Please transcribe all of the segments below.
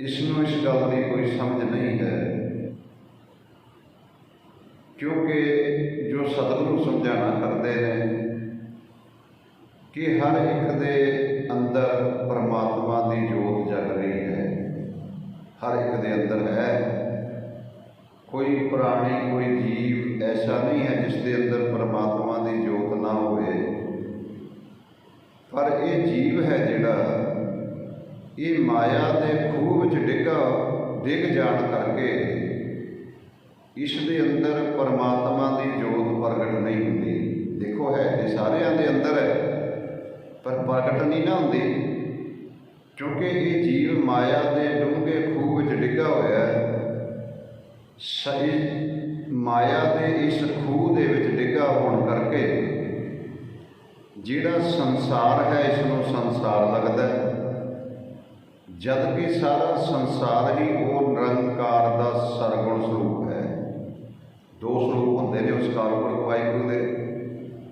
ਇਸ ਨੂੰ ਇਸ ਗੱਲ ਦੀ ਕੋਈ ਸਮਝ ਨਹੀਂ ਹੈ। ਕਿਉਂਕਿ ਜੋ ਸਤਿਗੁਰੂ ਸਮਝਾਣਾ ਕਰਦੇ ਨੇ ਕਿ ਹਰ ਇੱਕ ਦੇ ਅੰਦਰ ਪਰਮਾਤਮਾ ਦੀ ਜੋਤ ਜਗ ਰਹੀ ਹੈ। ਹਰ ਇੱਕ ਦੇ ਅੰਦਰ ਹੈ। ਕੋਈ ਪ੍ਰਾਣੀ, ਕੋਈ ਜੀਵ ਐਸਾ ਨਹੀਂ ਹੈ ਜਿਸ ਦੇ ਅੰਦਰ ਪਰਮਾਤਮਾ ਦੀ ਜੋਤ ਨਾ ਹੋਵੇ ਪਰ ਇਹ ਜੀਵ ਹੈ ਜਿਹੜਾ ਇਹ ਮਾਇਆ ਦੇ ਖੂਹ ਵਿੱਚ ਡਿੱਗਾ, ਡਿੱਗ ਜਾਣ ਕਰਕੇ ਇਸ ਦੇ ਅੰਦਰ ਪਰਮਾਤਮਾ ਦੀ ਜੋਤ ਪ੍ਰਗਟ ਨਹੀਂ ਹੁੰਦੀ। ਦੇਖੋ ਹੈ ਤੇ ਸਾਰਿਆਂ ਦੇ ਅੰਦਰ ਹੈ, ਪਰ ਪ੍ਰਗਟ ਨਹੀਂ ਨਾ ਹੁੰਦੀ। ਕਿਉਂਕਿ ਇਹ ਜੀਵ ਮਾਇਆ ਦੇ ਡੂੰਘੇ ਖੂਹ ਵਿੱਚ ਡਿੱਗਾ ਹੋਇਆ ਹੈ ਸਹੀ ਮਾਇਆ ਦੇ ਇਸ ਖੂਹ ਦੇ ਵਿੱਚ ਡਿੱਗਾ ਹੋਣ ਕਰਕੇ ਜਿਹੜਾ ਸੰਸਾਰ ਹੈ, ਇਸ ਨੂੰ ਸੰਸਾਰ ਲੱਗਦਾ ਹੈ। ਜਦ ਕਿ ਸਾਰਾ ਸੰਸਾਰ ਹੀ ਉਹ ਨਿਰੰਕਾਰ ਦਾ ਸਰਗੁਣ ਸਰੂਪ ਹੈ। ਦੋ ਸਰੂਪ ਹੁੰਦੇ ਨੇ ਉਸ ਕਾਲਪੁਰਖ ਵਾਹਿਗੁਰੂ ਦੇ।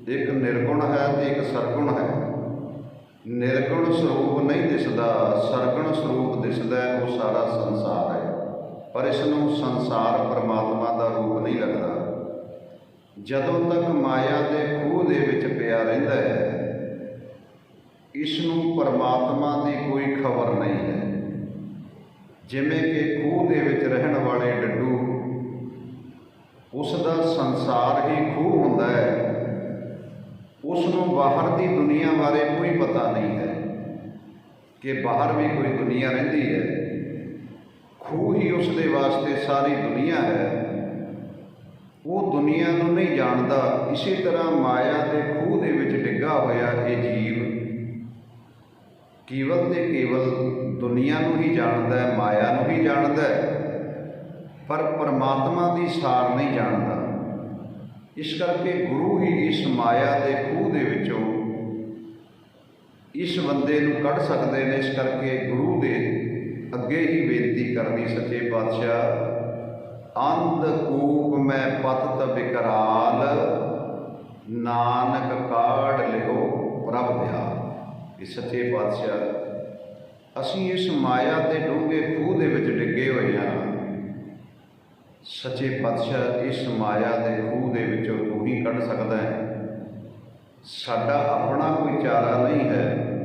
ਇੱਕ ਨਿਰਗੁਣ ਹੈ ਤੇ ਇੱਕ ਸਰਗੁਣ ਹੈ। ਨਿਰਗੁਣ ਸਰੂਪ ਨਹੀਂ ਦਿਸਦਾ, ਸਰਗੁਣ ਸਰੂਪ ਦਿਸਦਾ ਉਹ ਸਾਰਾ ਸੰਸਾਰ ਹੈ। ਪਰ ਇਸ ਨੂੰ ਸੰਸਾਰ ਪਰਮਾਤਮਾ ਦਾ ਰੂਪ ਨਹੀਂ ਲੱਗਦਾ। ਜਦੋਂ ਤੱਕ ਮਾਇਆ ਦੇ ਖੂਹ ਦੇ ਵਿੱਚ ਪਿਆ ਰਹਿੰਦਾ ਹੈ ਇਸ ਨੂੰ ਪਰਮਾਤਮਾ ਦੀ ਕੋਈ ਖਬਰ ਨਹੀਂ ਹੈ। ਜਿਵੇਂ ਕਿ ਖੂਹ ਦੇ ਵਿੱਚ ਰਹਿਣ ਵਾਲੇ ਡੱਡੂ ਉਸ ਦਾ ਸੰਸਾਰ ਹੀ ਖੂਹ ਹੁੰਦਾ ਹੈ। ਉਸ ਨੂੰ ਬਾਹਰ ਦੀ ਦੁਨੀਆ ਬਾਰੇ ਕੋਈ ਪਤਾ ਨਹੀਂ ਹੈ ਕਿ ਬਾਹਰ ਵੀ ਕੋਈ ਦੁਨੀਆ ਰਹਿੰਦੀ ਹੈ। ਖੂਹ ਹੀ ਉਸ ਦੇ ਵਾਸਤੇ ਸਾਰੀ ਦੁਨੀਆ ਹੈ। ਉਹ ਦੁਨੀਆ ਨੂੰ ਨਹੀਂ ਜਾਣਦਾ। ਇਸੇ ਤਰ੍ਹਾਂ ਮਾਇਆ ਦੇ ਖੂਹ ਦੇ ਵਿੱਚ ਡਿੱਗਾ ਹੋਇਆ ਇਹ ਜੀਵ ਕੇਵਲ ਤੇ ਕੇਵਲ ਦੁਨੀਆ ਨੂੰ ਹੀ ਜਾਣਦਾ ਹੈ, ਮਾਇਆ ਨੂੰ ਹੀ ਜਾਣਦਾ ਹੈ, ਪਰ ਪਰਮਾਤਮਾ ਦੀ ਸਾਰ ਨਹੀਂ ਜਾਣਦਾ। ਇਸ ਕਰਕੇ ਗੁਰੂ ਹੀ ਇਸ ਮਾਇਆ ਦੇ ਖੂਹ ਦੇ ਵਿੱਚੋਂ ਇਸ ਬੰਦੇ ਨੂੰ ਕੱਢ ਸਕਦੇ ਨੇ, ਇਸ ਕਰਕੇ ਗੁਰੂ ਦੇ ਅੱਗੇ ਹੀ ਬੇਨਤੀ ਕਰਨੀ, ਸੱਚੇ ਪਾਤਸ਼ਾਹ, ਅੰਧ ਕੂਪ ਮੈਂ ਪਤਤ ਵਿਕਰਾਲ ਨਾਨਕ ਕਾੜ ਇਹ ਸੱਚੇ ਪਾਤਸ਼ਾਹ, ਅਸੀਂ ਇਸ ਮਾਇਆ ਦੇ ਡੂੰਘੇ ਖੂਹ ਦੇ ਵਿੱਚ ਡਿੱਗੇ ਹੋਏ ਹਾਂ। ਸੱਚੇ ਪਾਤਸ਼ਾਹ ਇਸ ਮਾਇਆ ਦੇ ਖੂਹ ਦੇ ਵਿੱਚੋਂ ਰੂਹ ਹੀ ਕੱਢ ਸਕਦਾ ਹੈ। ਸਾਡਾ ਆਪਣਾ ਕੋਈ ਚਾਰਾ ਨਹੀਂ ਹੈ।